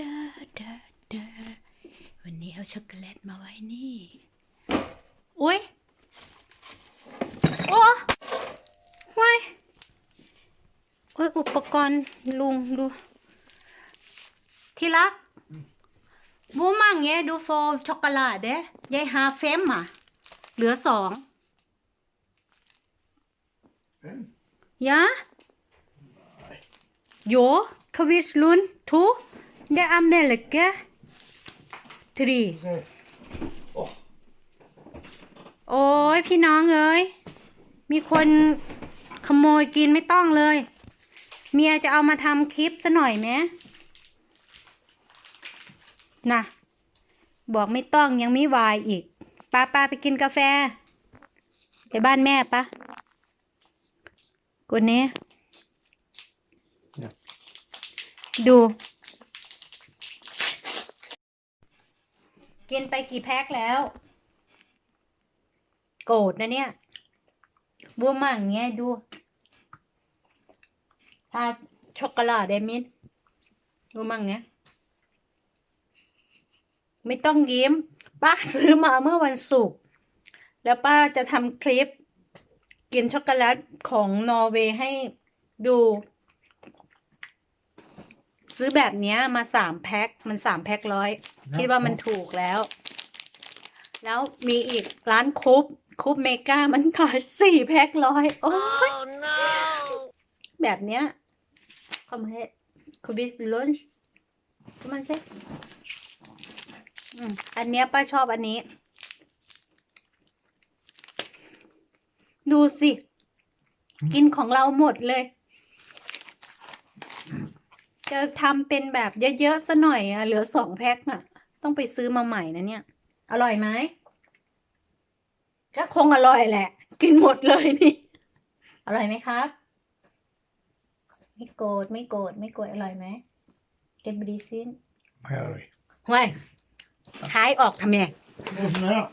ดาดาดาวันนี้เอาช็อกโกแลตมาไว้นี่ อุ้ยโอ้ห้วยโอ้ยอุปกรณ์ลุงดู ที่รักบูมังเงี้ยดูโฟช็อกโกแลตเด้ยายหาเฟมอะ เหลือสอง Fem? Ja? Jo, kvis lun to. Det er melke. Tre. Se. Åh, โอ้ยพี่น้องเอ้ยมีคนขโมยกินไม่ต้องเลย เมียจะเอามาทำคลิปซะหน่อยไหมน่ะบอกไม่ต้องยังไม่วายอีกป้าป้าไปกินกาแฟ ไปบ้านแม่ปะคนนี้ Ja. ดู กินไปกี่แพ็คแล้ว โกรธนะเนี่ยบัวมั่งเงี้ยดูทาช็อกโกแลตเดมินบัวมั่งเงี้ยไม่ต้องยิ้ม ป้าซื้อมาเมื่อวันศุกร์แล้วป้าจะทำคลิป กินช็อกโกแลตของนอร์เวย์ให้ดู ซื้อแบบเนี้ยมาสามแพ็คมันสามแพ็คร้อยคิดว่ามันถูกแล้ว แล้วมีอีกร้านคุปคุปเมกามันขายสี่แพ็คร้อยโอ้ยแบบเนี้ยคอมเฮดคูบิสลุนช์ก็มันใช่อันเนี้ยป้าชอบอันนี้ ดูสิ กินของเราหมดเลย จะทำเป็นแบบเยอะๆซะหน่อยอะเหลือสองแพ็คน่ะ ต้องไปซื้อมาใหม่นะเนี่ย อร่อยไหมก็คงอร่อยแหละ กินหมดเลยนี่ อร่อยไหมครับ ไม่โกรธไม่โกรธไม่โกรธอร่อยไหมเก็บบดีซิน här har vi. ห้วยขายออกทำไง Det är sån här.